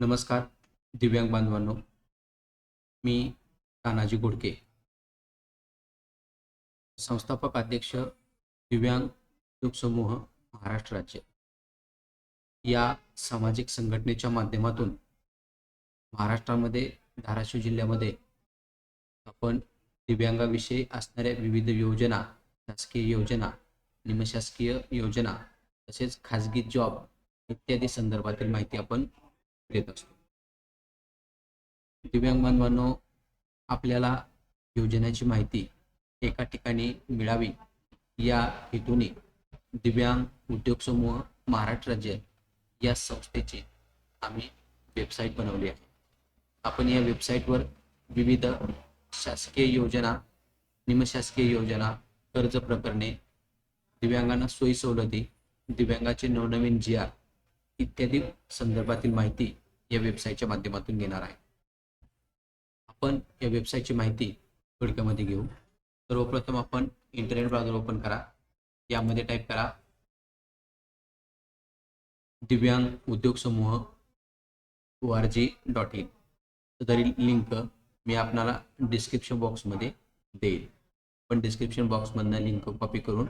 नमस्कार दिव्यांग बांधवांनो. मी तानाजी गोडके. संस्थापक अध्यक्ष दिव्यांग उद्योग समूह महाराष्ट्र राज्य. या सामाजिक संघटनेच्या माध्यमातून महाराष्ट्रामध्ये धाराशिव जिल्ह्यामध्ये आपण दिव्यांगाविषयी असणाऱ्या विविध योजना शासकीय योजना निमशासकीय योजना तसेच खाजगी जॉब इत्यादी संदर्भातील माहिती आपण देत असतो. दिव्यांग बांधवांनो आपल्याला योजनेची माहिती एका ठिकाणी मिळावी या हेतूने दिव्यांग उद्योग समूह महाराष्ट्र राज्य या संस्थेची आम्ही वेबसाईट बनवली आहे. आपण या वेबसाईटवर विविध शासकीय योजना निमशासकीय योजना कर्ज प्रकरणे दिव्यांगांना सोयी सवलती दिव्यांगाचे नवनवीन जी आर इत्यादी संदर्भातील माहिती या वेबसाईटच्या माध्यमातून घेणार आहे. आपण या वेबसाईटची माहिती थोडक्यामध्ये घेऊ. सर्वप्रथम आपण इंटरनेट ब्राउझर ओपन करा. यामध्ये टाईप करा. दिव्यांग उद्योग समूह O R G dot in तरी लिंक मी आपणाला डिस्क्रिप्शन बॉक्समध्ये देईल. पण डिस्क्रिप्शन बॉक्समधनं लिंक कॉपी करून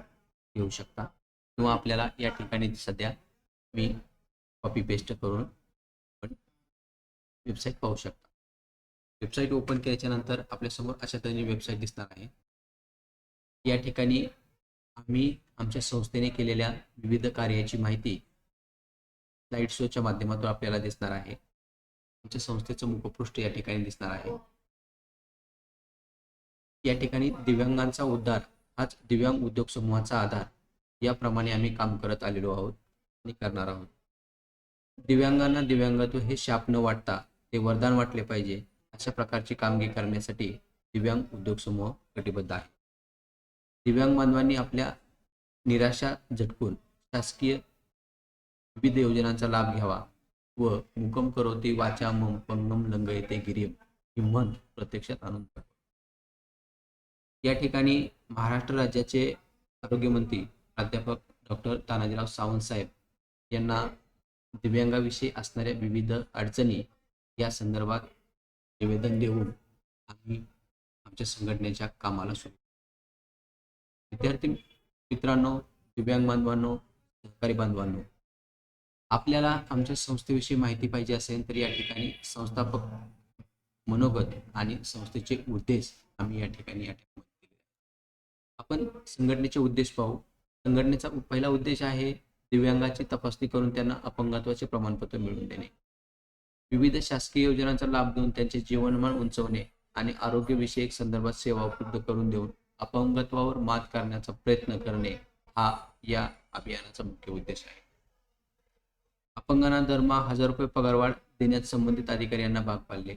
घेऊ शकता. किंवा आपल्याला या ठिकाणी सध्या मी कॉपी पेस्ट करून आपण वेबसाईट पाहू शकता. वेबसाईट ओपन केल्याच्यानंतर आपल्यासमोर अशा तऱ्हेने वेबसाईट दिसणार आहे. या ठिकाणी आम्ही आमच्या संस्थेने केलेल्या विविध कार्याची माहिती स्लाईड शोच्या माध्यमातून आपल्याला दिसणार आहे. आमच्या संस्थेचं मुखपृष्ठ या ठिकाणी दिसणार आहे. या ठिकाणी दिव्यांगांचा उद्धार हाच दिव्यांग उद्योग समूहाचा आधार. याप्रमाणे आम्ही काम करत आलेलो आहोत आणि करणार आहोत. दिव्यांगांना दिव्यांगत्व हे शाप न वाटता ते वरदान वाटले पाहिजे अशा प्रकारची कामगिरी करण्यासाठी दिव्यांग उद्योग समूह कटिबद्ध आहे. दिव्यांग बांधवांनी आपल्या निराशा झटकून शासकीय विविध योजनांचा लाभ घ्यावा व मुकम करोती वाचा मम पंगम लंग येते गिरीम ही म्हण प्रत्यक्षात आणून या ठिकाणी महाराष्ट्र राज्याचे आरोग्यमंत्री प्राध्यापक डॉक्टर तानाजीराव सावंत साहेब यांना दिव्यांगाविषयी असणाऱ्या विविध अडचणी या संदर्भात निवेदन देऊन आम्ही आमच्या संघटनेच्या कामाला सुरू विद्यार्थी मित्रांनो दिव्यांग बांधवांनो सहकारी बांधवांनो आपल्याला आमच्या संस्थेविषयी माहिती पाहिजे असेल तर या ठिकाणी संस्थापक मनोगत आणि संस्थेचे उद्देश आम्ही या ठिकाणी या ठिकाणी आपण संघटनेचे उद्देश पाहू. संघटनेचा पहिला उद्देश आहे दिव्यांगाची तपासणी करून त्यांना अपंगत्वाचे प्रमाणपत्र मिळवून देणे. विविध शासकीय योजनांचा लाभ देऊन त्यांचे जीवनमान उंचवणे आणि आरोग्यविषयक संदर्भात सेवा उपलब्ध करून देऊन अपंगत्वावर मात करण्याचा प्रयत्न करणे हा या अभियानाचा मुख्य उद्देश आहे. अपंगांना दरमहा हजार रुपये पगारवाढ देण्यात संबंधित अधिकारी यांना भाग पाडले.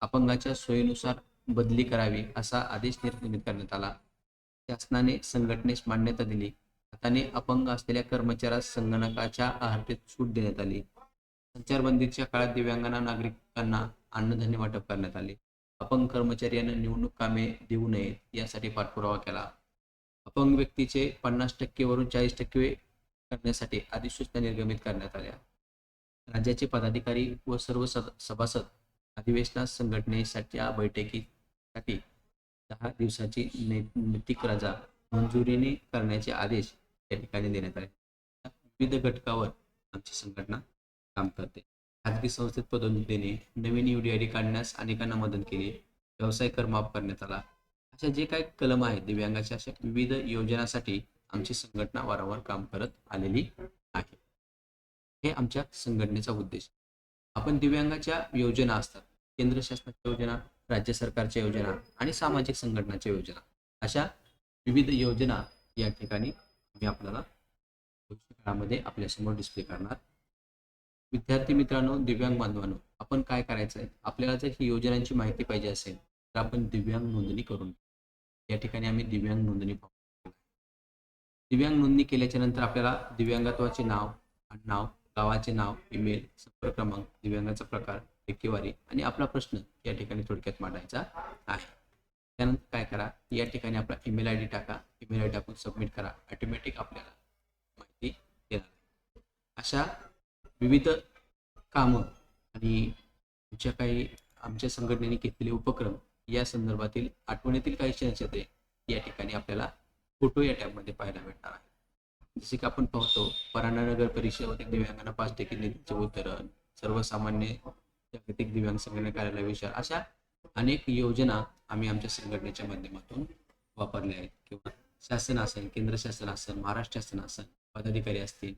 अपंगाच्या सोयीनुसार बदली करावी असा आदेश निर्मित करण्यात आला. शासनाने संघटनेस मान्यता दिली. हाताने अपंग असलेल्या कर्मचाऱ्यास संगणकाच्या आहारतेत सूट देण्यात आली. संचारबंदीच्या काळात दिव्यांगांना नागरिकांना अन्नधान्य वाटप करण्यात आले. अपंग कर्मचारी यांना निवडणूक कामे देऊ नयेत यासाठी पाठपुरावा केला. अपंग व्यक्तीचे पन्नास टक्केवरून चाळीस टक्के करण्यासाठी अधिसूचना निर्गमित करण्यात आल्या. राज्याचे पदाधिकारी व सर्व सद- सभासद अधिवेशनात संघटनेसाठी बैठकीसाठी दहा दिवसाची नैतिक रजा मंजुरीने करण्याचे आदेश या ठिकाणी देण्यात आले. विविध घटकावर आमची संघटना काम करते. खाजगी संस्थेत पदोन्नती देणे नवीन डी काढण्यास अनेकांना मदत केली व्यवसाय कर माफ करण्यात आला. अशा जे काही कलम आहेत दिव्यांगाच्या अशा विविध योजनासाठी आमची संघटना वारंवार काम करत आलेली आहे. हे आमच्या संघटनेचा उद्देश. आपण दिव्यांगाच्या योजना असतात केंद्र शासनाच्या योजना राज्य सरकारच्या योजना आणि सामाजिक संघटनाच्या योजना अशा विविध योजना या ठिकाणी मी आपल्याला काळामध्ये आपल्यासमोर डिस्प्ले करणार. विद्यार्थी मित्रांनो दिव्यांग बांधवांनो आपण काय करायचं आहे आपल्याला जर ही योजनांची माहिती पाहिजे असेल तर आपण दिव्यांग नोंदणी करून या ठिकाणी आम्ही दिव्यांग नोंदणी पाहू दिव्यांग नोंदणी केल्याच्यानंतर आपल्याला दिव्यांगत्वाचे नाव नाव गावाचे नाव ईमेल संपर्क क्रमांक दिव्यांगाचा प्रकार टक्केवारी आणि आपला प्रश्न या ठिकाणी थोडक्यात मांडायचा आहे. त्यानंतर काय करा? या ठिकाणी आपला ईमेल आय डी टाका. ईमेल आय डी टाकून सबमिट करा. ऑटोमॅटिक आपल्याला माहिती देणार अशा विविध कामं आणि आमच्या काही आमच्या संघटनेने घेतलेले उपक्रम या संदर्भातील आठवणीतील काही चर्चेते या ठिकाणी आपल्याला फोटो या टॅबमध्ये पाहायला भेटणार आहे जसे की आपण पाहतो परांडा नगर परिषदेतील दिव्यांगांना पाच टक्के निधीचे वितरण सर्वसामान्य जागतिक दिव्यांग संघटना कार्यालय विचार अशा अनेक योजना आम्ही आमच्या संघटनेच्या माध्यमातून वापरल्या आहेत. किंवा शासन असेल केंद्र शासन असेल महाराष्ट्र शासन असेल पदाधिकारी असतील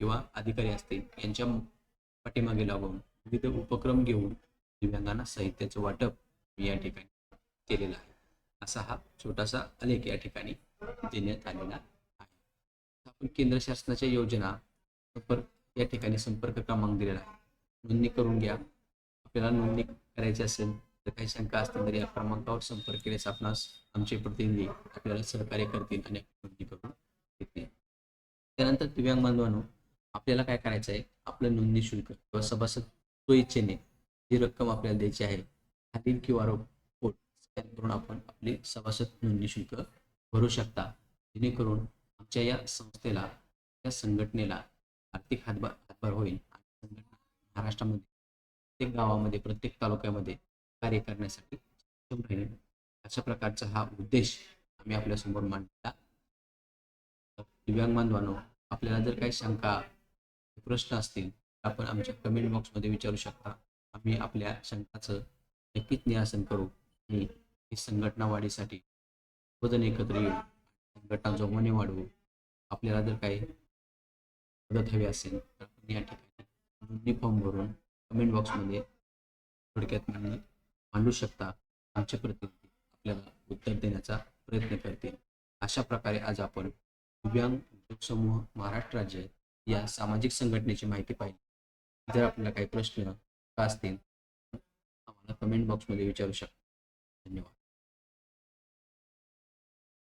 किंवा अधिकारी असतील यांच्या पाठीमागे लागून विविध उपक्रम घेऊन दिव्यांगांना साहित्याचं वाटप मी या ठिकाणी केलेलं आहे. असा हा छोटासा आलेख या ठिकाणी देण्यात आलेला आहे. आपण केंद्र शासनाच्या योजना संपर्क या ठिकाणी संपर्क क्रमांक दिलेला आहे. नोंदणी करून घ्या. आपल्याला नोंदणी करायची असेल काही शंका असतील तर या क्रमांकावर संपर्क केल्यास आपणास आमचे प्रतिनिधी आपल्याला सहकार्य करतील आणि करून घेतील. त्यानंतर दिव्यांग बांधवांनो आपल्याला काय करायचं आहे? आपलं नोंदणी शुल्क किंवा सभासद स्वइच्छेने जी रक्कम आपल्याला द्यायची आहे खालील क्यू आर कोड स्कॅन करून आपण आपली सभासद नोंदणी शुल्क भरू शकता. जेणेकरून आमच्या या संस्थेला या संघटनेला आर्थिक हातभार हातभार होईल. आणि संघटना महाराष्ट्रामध्ये प्रत्येक गावामध्ये प्रत्येक तालुक्यामध्ये कार्य करण्यासाठी सक्षम राहील अशा प्रकारचा हा उद्देश आम्ही आपल्यासमोर मांडला. दिव्यांग बांधवांनो आपल्याला जर काही शंका प्रश्न असतील आपण आमच्या कमेंट बॉक्समध्ये विचारू शकता. आम्ही आपल्या शंकाचं नक्कीच निरासन करू आणि ही संघटना वाढीसाठी सर्वजण एकत्र येऊ संघटना जोमाने वाढवू. आपल्याला जर काही मदत हवी असेल तर आपण या ठिकाणी नोंदणी फॉर्म भरून कमेंट बॉक्समध्ये थोडक्यात मांडणी मांडू शकता आमचे प्रतिनिधी आपल्याला उत्तर देण्याचा प्रयत्न करतील. अशा प्रकारे आज आपण दिव्यांग उद्योग समूह महाराष्ट्र राज्य या सामाजिक संघटनेची माहिती पाहिली. जर आपल्याला काही प्रश्न असतील आम्हाला कमेंट बॉक्समध्ये विचारू शकता. धन्यवाद.